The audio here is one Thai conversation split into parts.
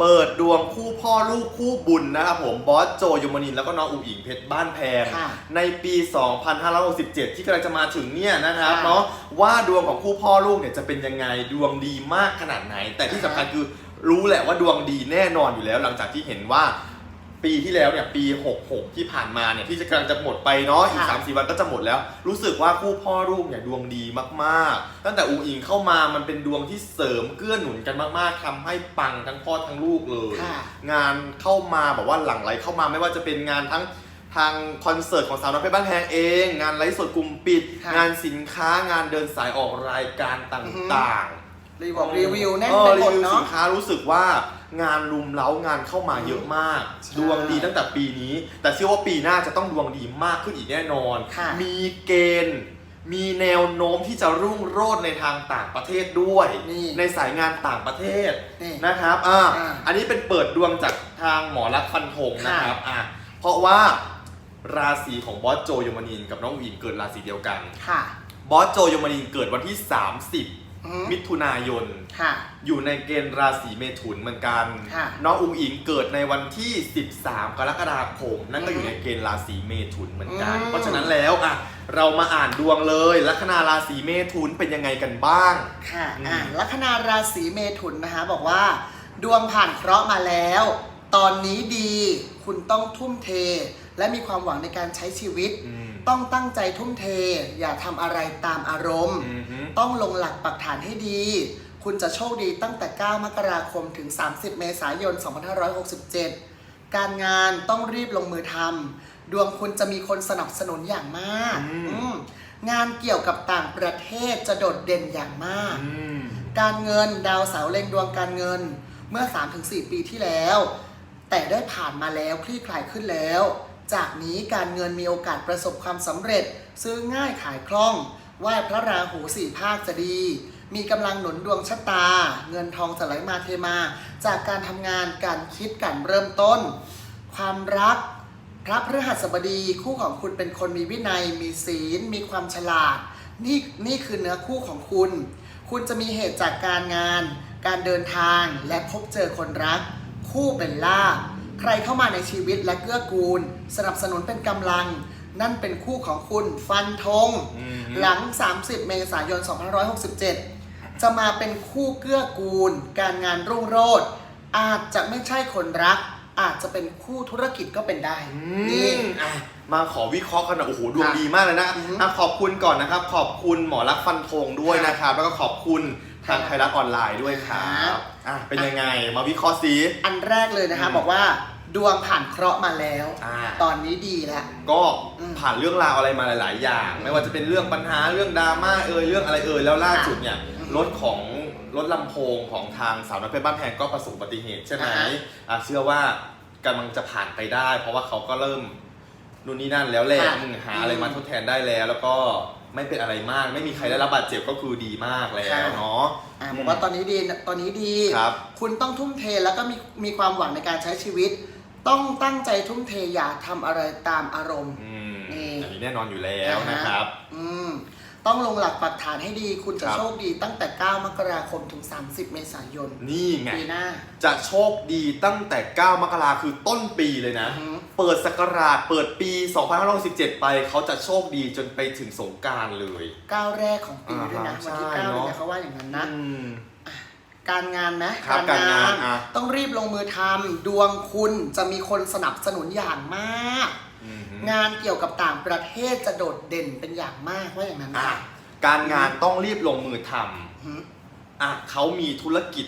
เปิดดวงคู่พ่อลูกคู่บุญนะครับผมบอสโจยมนินทร์แล้วก็น้องอุ๋งอิงเพชรบ้านแพง ค่ะในปี 2567 ที่กำลังจะมาถึงเนี่ยนะครับค่ะเนาะว่าดวงของคู่พ่อลูกเนี่ยจะเป็นยังไงดวงดีมากขนาดไหน แต่ที่สำคัญคือรู้แหละว่าดวงดีแน่นอนอยู่แล้ว หลังจากที่เห็นว่า ปีที่แล้วเนี่ยปี 66 ที่ผ่านมาเนี่ยที่จะกำลังจะหมดไปเนาะอีกค่ะ3 4วันก็จะหมดแล้ว รู้สึกว่าคู่พ่อลูกเนี่ยดวงดีมากๆ ตั้งแต่อุ๋งอิงเข้ามามันเป็นดวงที่เสริมเกื้อหนุนกันมากๆทำให้ปังทั้งพ่อทั้งลูกเลยค่ะงานเข้ามาแบบว่าหลั่งไหลเข้ามาไม่ว่าจะเป็นงานทั้งทางคอนเสิร์ตของสาวน้อยเพชรบ้านแพงเอง งานไลฟ์สดกลุ่มปิดค่ะงานสินค้างานเดินสายออกรายการตอือฮึ่างรีวิวรีวิวๆแน่นเอไปอหมรีดวิวสิเนาะนค้ารู้สึกว่า งานรุมเร้างานเข้ามาเยอะมาก ใช่ดวงดีตั้งแต่ปีนี้ แต่เชื่อว่าปีหน้าจะต้องดวงดีมากขึ้นอีกแน่นอน ค่ะ มีเกณฑ์ มีแนวโน้มที่จะรุ่งโรจน์ในทางต่างประเทศด้วย นี่ ในสายงานต่างประเทศนี่นะครับอ่าอ่าอันนี้เป็นเปิดดวงจากทางหมอรักษณ์ฟันธงนะค่ะครับอ่าเพราะว่าราศีของบอสโจยมนินทร์กับน้องอุ๋งอิงเกิดราศีเดียวกัน ค่ะ บอสโจยมนินทร์เกิดวันที่ 30 อือฮึมิถุนายน ค่ะ อยู่ในเกณฑ์ราศีเมถุนเหมือนกัน ค่ะน้องอุ๋งอิงเกิดในวันที่ 13 กรกฎาคม นั่นก็อยู่ในเกณฑ์ราศีเมถุนเหมือนกัน อืม เพราะฉะนั้นแล้วอะเรามาอ่านดวงเลย ลัคนาราศีเมถุนเป็นยังไงกันบ้าง ค่ะอืมอ่าลัคนาราศีเมถุนนะคะ บอกว่า ดวงผ่านเคราะห์มาแล้ว ตอนนี้ดี คุณต้องทุ่มเท และมีความหวังในการใช้ชีวิต อืม ต้องตั้งใจทุ่มเท อย่าทำอะไรตามอารมณ์ อืมฮึต้องลงหลักปักฐานให้ดี คุณจะโชคดีตั้งแต่ 9 มกราคมถึง 30 เมษายน 2567 การงานต้องรีบลงมือทำดวงคุณจะมีคนสนับสนุนอย่างมากอืม อืมงานเกี่ยวกับต่างประเทศจะโดดเด่นอย่างมาก อืม การเงินดาวเสาร์เล็งดวงการเงินเมื่อ 3-4 ปีที่แล้ว แต่ได้ผ่านมาแล้วคลี่คลายขึ้นแล้ว จากนี้การเงินมีโอกาสประสบความสำเร็จ ซื้อง่ายขายคล่อง ไหว้พระราหูสี่ภาคจะดี มีกำลังหนุนดวงชะตา เงินทองจะไหลมาเทมา จากการทำงานการคิดการเริ่มต้น ความรัก พระพฤหัสบดีคู่ของคุณเป็นคนมีวินัย มีศีล มีความฉลาด นี่นี่คือเนื้อคู่ของคุณ คุณจะมีเหตุจากการงาน การเดินทางและพบเจอคนรัก คู่เป็นลาภ ใครเข้ามาในชีวิตและเกื้อกูล สนับสนุนเป็นกำลัง นั่นเป็นคู่ของคุณฟันธงอืมหลัง 30 เมษายน 2567 จะมาเป็นคู่เกื้อกูล การงานรุ่งโรจน์อาจจะไม่ใช่คนรัก อาจจะเป็นคู่ธุรกิจก็เป็นได้อืนี่มอะมาขอวิเคราะห์กันหน่อยโอ้โหดวงค่ะดีมากเลยนะอือฮึอะขอบคุณก่อนนะครับ ขอบคุณหมอรักษณ์ฟันธงด้วยค่ะนะครับ แล้วก็ขอบคุณ ทางค่ะไทยรัฐออนไลน์ด้วยครัค่ะบอะเป็นยังไงมาวิเคราะห์สิอันแรกเลยนะคะอืมบอกว่าดวงผ่านเคราะห์มาแล้ว อ่า ตอนนี้ดีแล้ว ก็อืมผ่านเรื่องราวอะไรมาหลาย ๆ อย่าง ไม่ว่าจะเป็นเรื่องปัญหาเรื่องดราม่าเอ่ยเรื่องอะไรเอ่ยแล้วล่าสุดเนี่ยอืมรถของรถลำโพงของทางสาวน้อยเพชรบ้านแพงก็ประสบอุบัติเหตุใช่ไหมอ่าฮะอะเชื่อว่ากำลังจะผ่านไปได้ เพราะว่าเขาก็เริ่มนู่นนี่นั่นแล้วแหละค่ะอืมหาอะไรมาทดแทนได้แล้ว แล้วก็ ไม่เป็นอะไรมาก ไม่มีใครได้รับบาดเจ็บก็คือดีมากแล้วเนาะ อ่าบอกว่าตอนนี้ดีตอนนี้ดี ครับคุณต้องทุ่มเทแล้วก็มีมีความหวังในการใช้ชีวิต ต้องตั้งใจทุ่มเทอย่าทำอะไรตามอารมณ์ อืมนี่ อันนี้แน่นอนอยู่แล้วนะครับ อืมต้องลงหลักปักฐานให้ดีคุณจะครับ โชคดีตั้งแต่ 9 มกราคมถึง 30 เมษายนนี่ไง ปีหน้า จะโชคดีตั้งแต่ 9 มกราคือต้นปีเลยนะ อือฮึ เปิดสกราชเปิดปี 2567 ไปเขาจะโชคดีจนไปถึงสงกรารเลย ก้าวแรกของปีด้วยนะอ่าวันที่ใช่9เลยเนนะอะเขาว่าอย่างนั้นนะ อืม การงานนะครับการงานอะ ต้องรีบลงมือทำดวงคุณจะมีคนสนับสนุนอย่างมาก อืม งานเกี่ยวกับต่างประเทศจะโดดเด่นเป็นอย่างมากว่าอย่างนั้นอะค่ะการงานต้องรีบลงมือทอืมำอะเขามีธุรกิจ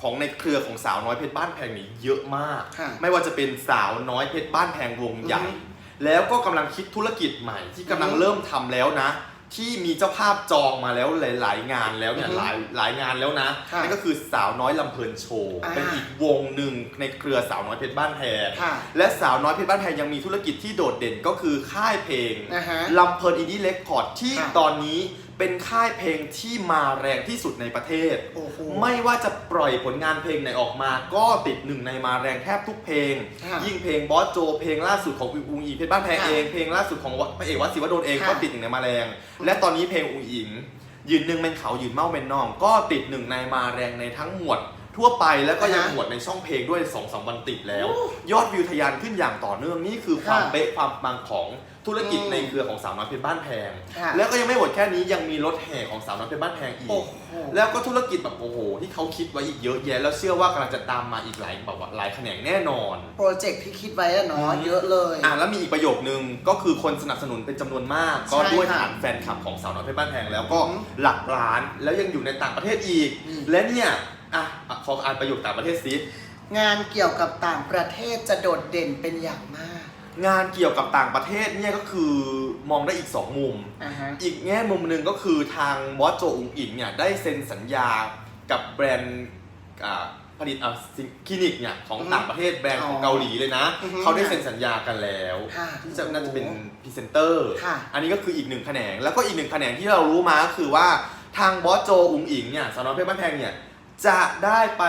ของในเครือของสาวน้อยเพชรบ้านแพงนี่เยอะมาก ค่ะไม่ว่าจะเป็นสาวน้อยเพชรบ้านแพงวงใหญ่ อือฮึแล้วก็กำลังคิดธุรกิจใหม่ที่กำลังอือฮึเริ่มทำแล้วนะ ที่มีเจ้าภาพจองมาแล้วหลายๆงานแล้วเนี่ยอือฮึหลายหลายงานแล้วนะค่ะนั่นก็คือสาวน้อยลำเพลินโชว์อ่า เป็นอีกวงหนึ่งในเครือสาวน้อยเพชรบ้านแพง ค่ะ และสาวน้อยเพชรบ้านแพงยังมีธุรกิจที่โดดเด่นก็คือค่ายเพลงนะฮะลำเพลินอินดี้เรคคอร์ดที่ค่ะตอนนี้ เป็นค่ายเพลงที่มาแรงที่สุดในประเทศ โอ้โห ไม่ว่าจะปล่อยผลงานเพลงไหนออกมา ก็ติดหนึ่งในมาแรงแทบทุกเพลงค่ะยิ่งเพลงบอสโจ เพลงล่าสุดของอุงอิงเพชรบ้านแพงค่ะเอง เพลงล่าสุดของพระเอกวัดศิวดลเองค่ะก็ติดหนึ่งในมาแรง และตอนนี้เพลงอุงอิงยืนหนึ่งเป็นเขายืนเมาเป็นน้อง ก็ติดหนึ่งในมาแรงในทั้งหมวด ทั่วไปแล้วก็ยังอ่าฮะหวดในช่องเพลงด้วย2อสวันติดแล้ว ยอดวิวทะยานขึ้นอย่างต่อเนื่องนี่คือความค่ะเป๊ะความปังของธุรกิจอืมในเครือของสาวน้อยเพชรบ้านแพง ค่ะ แล้วก็ยังไม่หมดแค่นี้ยังมีรถแห่ของสาวน้อยเพชรบ้านแพงอีโอ้กโห แล้วก็ธุรกิจแบบโอ้โหที่เขาคิดไว้อีกเยอะแยะแล้วเชื่อว่ากำลังจะตามมาอีกหลายแบบว่าหลายแขนงแน่นอน โปรเจกต์ที่คิดไว้อะเนาะอืม เยอะเลย อะแล้วมีอีกประโยคนึงก็คือคนสนับสนุนเป็นจำนวนมาก ก็ใช่ด้วยค่ะฐานแฟนคลับของสาวน้อยเพชรบ้านแพงแล้วก็อืมหลักล้านแล้วยังอยู่ในต่างประเทศอีก อืมและเนี่ย อะอะขออ่านประโยคต่างประเทศซิงานเกี่ยวกับต่างประเทศจะโดดเด่นเป็นอย่างมาก งานเกี่ยวกับต่างประเทศเนี่ยก็คือมองได้อีก 2 มุม อ่าฮะ อีกแง่มุมหนึ่งก็คือทางบอสโจอุงอิงเนี่ยได้เซ็นสัญญากับแบรนด์อ่าผลิตอะสินคลินิกเนี่ยของอือฮึต่างประเทศแบรนด์ของอ๋อเกาหลีเลยนะ อือฮึเขาได้เซ็นสัญญากันแล้วค่ะที่จะน่าจะเป็นพรีเซนเตอร์ค่ะ อันนี้ก็คืออีกหนึ่งแขนง แล้วก็อีกหนึ่งแขนงที่เรารู้มาก็คือว่าทางบอสโจอุงอิงเนี่ยสาวน้อยเพชรบ้านแพงเนี่ย จะได้ไป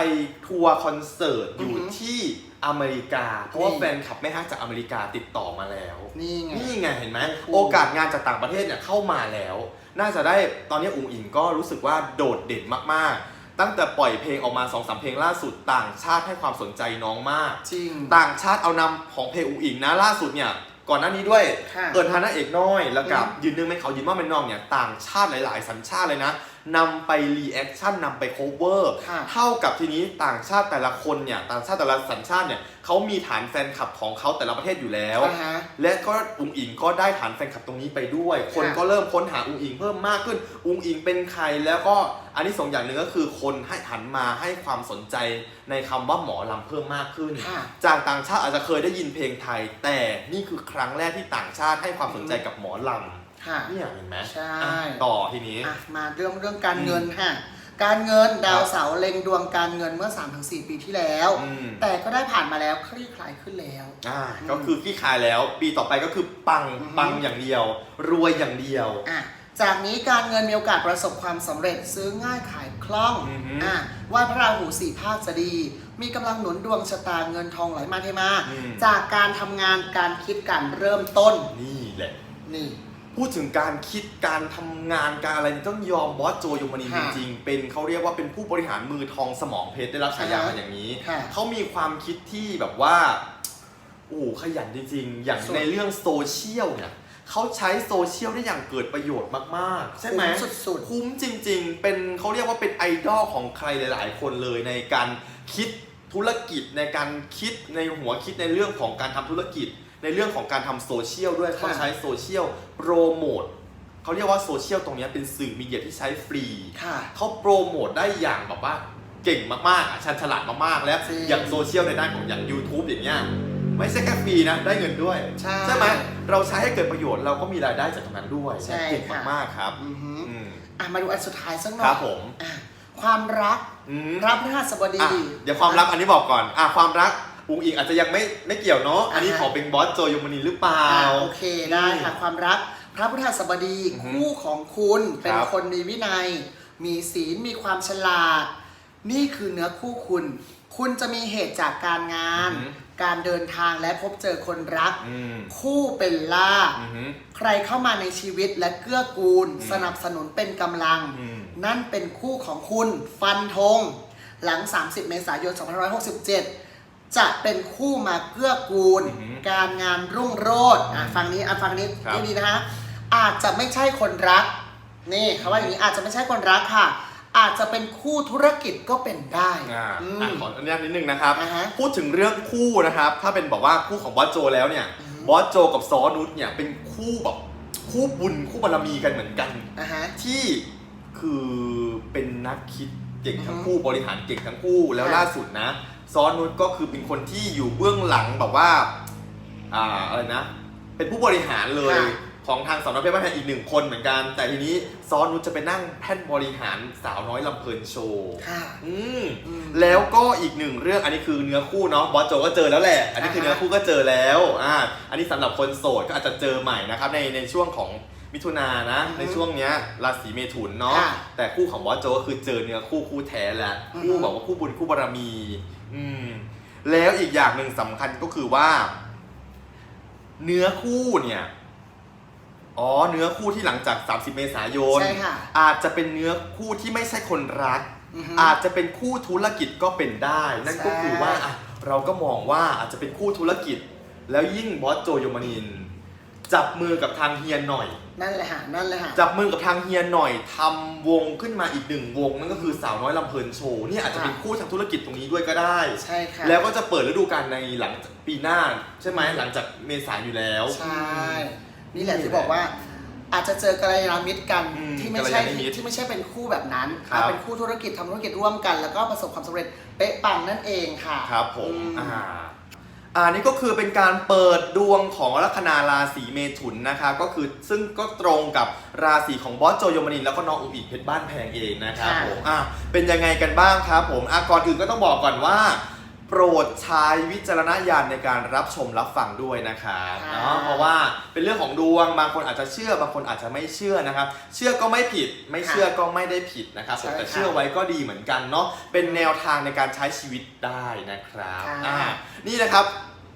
ทัวร์คอนเสิร์ตอยู่อือฮึที่อเมริกา เพราะว่านี่ แฟนคลับแม่ฮักจากอเมริกาติดต่อมาแล้ว นี่ไง นี่ไงเห็นไหมโอ้โห โอกาสงานจากต่างประเทศเนี่ยเข้ามาแล้ว น่าจะได้ตอนนี้อุ๋งอิงก็รู้สึกว่าโดดเด่นมากๆ ตั้งแต่ปล่อยเพลงออกมา2อสเพลงล่าสุดต่างชาติให้ความสนใจน้องมาก จริง ต่างชาติเอานำของเพลงอุ๋งอิงนะล่าสุดเนี่ย ก่อนหน้านี้ด้วย ค่ะ เอิญทานะเอกน้อย แล้วกับอืมยืนนึงไหมเขายืนว่าเป็นน้องเนี่ยต่างชาติหลาย ๆ สัญชาติเลยนะนำไปรีแอคชั่นนำไปโคเวอร์ ค่ะ เท่ากับทีนี้ต่างชาติแต่ละคนเนี่ยต่างชาติแต่ละสัญชาติเนี่ยเขามีฐานแฟนคลับของเขาแต่ละประเทศอยู่แล้ว อ่าฮะ และก็อุงอิงก็ได้ฐานแฟนคลับตรงนี้ไปด้วย คนค่ะก็เริ่มค้นหาอุงอิงเพิ่มมากขึ้น อุงอิงเป็นใครแล้วก็อันนี้สองอย่างหนึ่งก็คือคนให้หันมาให้ความสนใจในคำว่าหมอลำเพิ่มมากขึ้น ค่ะจากต่างชาติอาจจะเคยได้ยินเพลงไทย แต่นี่คือครั้งแรกที่ต่างชาติให้ความสนใจกับหมอลค่ะำเนี่ยเห็นไหมใช่ อะต่อทีนี้ อะมาเรื่องเรื่องการอืมเงินค่ะ การเงินดาวครับเสาร์เล็งดวงการเงินเมื่อ 3-4 ปีที่แล้ว อืม แต่ก็ได้ผ่านมาแล้วคลี่คลายขึ้นแล้ว อ่าก็คือขี้คายแล้วปีต่อไปก็คือปังอือฮึ ปังอย่างเดียว รวยอย่างเดียว อะจากนี้การเงินมีโอกาสประสบความสำเร็จซื้อง่ายขายคล่องอือฮึอะไหว่าพระราหูสี่ภาคจะดี มีกำลังหนุนดวงชะตาเงินทองไหลมาเทมา อืม จากการทำงานการคิดการเริ่มต้นนี่แหละ นี่ พูดถึงการคิดการทำงานการอะไรนี่ต้องยอมบอสโจยมนีจค่ะริงๆ เป็นเขาเรียกว่าเป็นผู้บริหารมือทองสมองเพชรได้รับฉายาอ่าฮะมาอย่างนี้ ค่ะเขามีความคิดที่แบบว่าโอ้โหขยันจริงๆ อย่างสุด ในเรื่องโซเชียลเนี่ยเขาใช้โซเชียลได้อย่างเกิดประโยชน์มากๆ ใช่ไหม คุ้สุด คุ้มจริงๆ เป็นเขาเรียกว่าเป็นไอดอลของใครหลาย ๆ คนเลยในการคิดธุรกิจในการคิดในหัวคิดในเรื่องของการทำธุรกิจ ในเรื่องของการทำโซเชียลด้วยค่ะเขาใช้โซเชียลโปรโมทเขาเรียกว่าโซเชียลตรงเนี้ยเป็นสื่อมีเดียที่ใช้ฟรีๆค่ะ เขาโปรโมทได้อย่างแบบว่าเก่งมากๆอะชันฉลาดมากๆ และจริงอย่างโซเชียลในด้านของอย่าง YouTube อย่างเงี้ยไม่ใช่แค่ฟรีนะได้เงินด้วยใช่ไหมเราใช้ให้เกิดประโยชน์เราก็มีรายได้จากตรงนั้นด้วยใช่เก่งค่ะ มากๆครับอือหืออืมอะมาดูอันสุดท้ายสักหน่อยครับผมอะความรักอืม พระพฤหัสบดี อะเดี๋ยวความรักอันนี้บอกก่อนอะความรัก อุงอิงอาจจะยังไม่ไม่เกี่ยวเนาะ อันนี้อ่าฮะขอเป็นบอสโจยมนีหรือเปล่า อะโอเคได้ค่ะอืมความรักพระพฤหัสบดีอือฮึคู่ของคุณเป็นครับ คนมีวินัย มีศีลมีความฉลาด นี่คือเนื้อคู่คุณ คุณจะมีเหตุจากการงานอือฮึการเดินทางและพบเจอคนรัก อืมคู่เป็นลาภอือหือใครเข้ามาในชีวิตและเกื้อกูล อืม สนับสนุนเป็นกำลัง อืม นั่นเป็นคู่ของคุณฟันธงหลัง 30 เมษายน 2567 จะเป็นคู่มาเกื้อกูล อือหือการงานรุ่งโรจน์อะฟังนี้อะฟังนี้ครับ ดีๆนะฮะอาจจะไม่ใช่คนรักนี่เขาว่าอย่างนี้อาจจะไม่ใช่คนรักค่ะ อาจจะเป็นคู่ธุรกิจก็เป็นได้อ่าอืม อะขออนุญาตนิดนึงนะครับ อ่าฮะพูดถึงเรื่องคู่นะครับ ถ้าเป็นบอกว่าคู่ของบอสโจแล้วเนี่ย อือฮึ บอสโจกับซอนุชเนี่ยเป็นคู่แบบคู่บุญคู่บารมีกันเหมือนกัน อะฮะ ที่คือเป็นนักคิดเก่งทั้งอือฮึคู่บริหารเก่งทั้งคู่แล้วค่ะล่าสุดนะ ซอนุชก็คือเป็นคนที่อยู่เบื้องหลังแบบว่าอ่าอะไรนะ เป็นผู้บริหารเลยของทางสาวน้อยเพชรบ้านแพงอีกหนึ่งคนเหมือนกัน แต่ทีนี้ซอนุชจะไปนั่งแท่นบริหารสาวน้อยลำเพลินโชว์ค่ะอืม อืม แล้วก็อีกหนึ่งเรื่องอันนี้คือเนื้อคู่เนาะบอสโจก็เจอแล้วแหละ อันนี้คืออ่าฮะเนื้อคู่ก็เจอแล้วอ่าอันนี้สำหรับคนโสดก็อาจจะเจอใหม่นะครับในในช่วงของมิถุนายนนะในช่วงเนี้ยราศีเมถุนเนาะค่ะแต่คู่ของบอสโจก็คือเจอเนื้อคู่คู่แท้แล้วอือฮึคู่แบบว่าคู่บุญคู่บารมี อืมแล้วอีกอย่างหนึ่งสำคัญก็คือว่า เนื้อคู่เนี่ย อ๋อ เนื้อคู่ที่หลังจาก 30 เมษายน ใช่ค่ะ อาจจะเป็นเนื้อคู่ที่ไม่ใช่คนรัก อือฮึ อาจจะเป็นคู่ธุรกิจก็เป็นได้ นั่นก็ใช่คือว่าอะเราก็มองว่าอาจจะเป็นคู่ธุรกิจ แล้วยิ่งบอสโจโยมานิน จับมือกับทางเฮียหน่อย นั่นแหละฮะนั่นแหละฮะจับมือกับทางเฮียหน่อยทำวงขึ้นมาอีกหนึ่งวง นั่นก็คือสาวน้อยลำเพลินโชว์เนี่ยอาจจะเป็นคู่ทางธุรกิจตรงนี้ด้วยก็ได้ ใช่ค่ะแล้วก็จะเปิดฤดูกาลในหลังจากปีหน้า ใช่ไหมหลังจากเมษายนอยู่แล้ว ใช่ นี่แหละที่บอกว่า อาจจะเจอกัลยาณมิตรกันอืมที่ไม่ใช่กัลยาณมิตรที่ไม่ใช่เป็นคู่แบบนั้นครับ อะเป็นคู่ธุรกิจทำธุรกิจร่วมกัน แล้วก็ประสบความสำเร็จเป๊ะปังนั่นเองค่ะ ครับผมอืม อ่า อ่านี่ก็คือเป็นการเปิดดวงของลัคนาราศีเมถุนนะคะก็คือซึ่งก็ตรงกับราศีของบอสโจโยมานินแล้วก็น้องอุ๋มอิกเพชรบ้านแพงเองนะครับค่ะ ผมอ่าเป็นยังไงกันบ้างครับผมอะก่อนอื่นก็ต้องบอกก่อนว่า โปรดใช้วิจารณญาณในการรับชมรับฟังด้วยนะครับค่ะ เนาะเพราะว่าเป็นเรื่องของดวงบางคนอาจจะเชื่อบางคนอาจจะไม่เชื่อนะครับ เชื่อก็ไม่ผิดไม่เชื่อก็ไม่ได้ผิดนะครับผมใช่แต่ค่ะเชื่อไว้ก็ดีเหมือนกันเนาะเป็นแนวทางในการใช้ชีวิตได้นะครับค่ะ อ่านี่นะครับ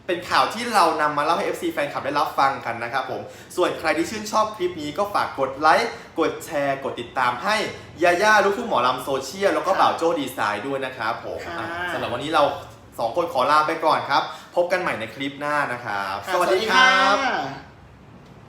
เป็นข่าวที่เรานำมาเล่าให้ FC แฟนคลับได้รับฟังกันนะครับผมส่วนใครที่ชื่นชอบคลิปนี้ก็ฝากกดไลค์กดแชร์ กดติดตามให้ยาย่าลูกทุ่งหมอลำโซเชียลแล้วก็ค่ะบ่าวโจ้ดีไซน์ด้วยนะครับผมค่ะอะ สำหรับวันนี้เรา สองคนขอลาไปก่อนครับ พบกันใหม่ในคลิปหน้านะครับค่ะสวัสดีครับค่ะ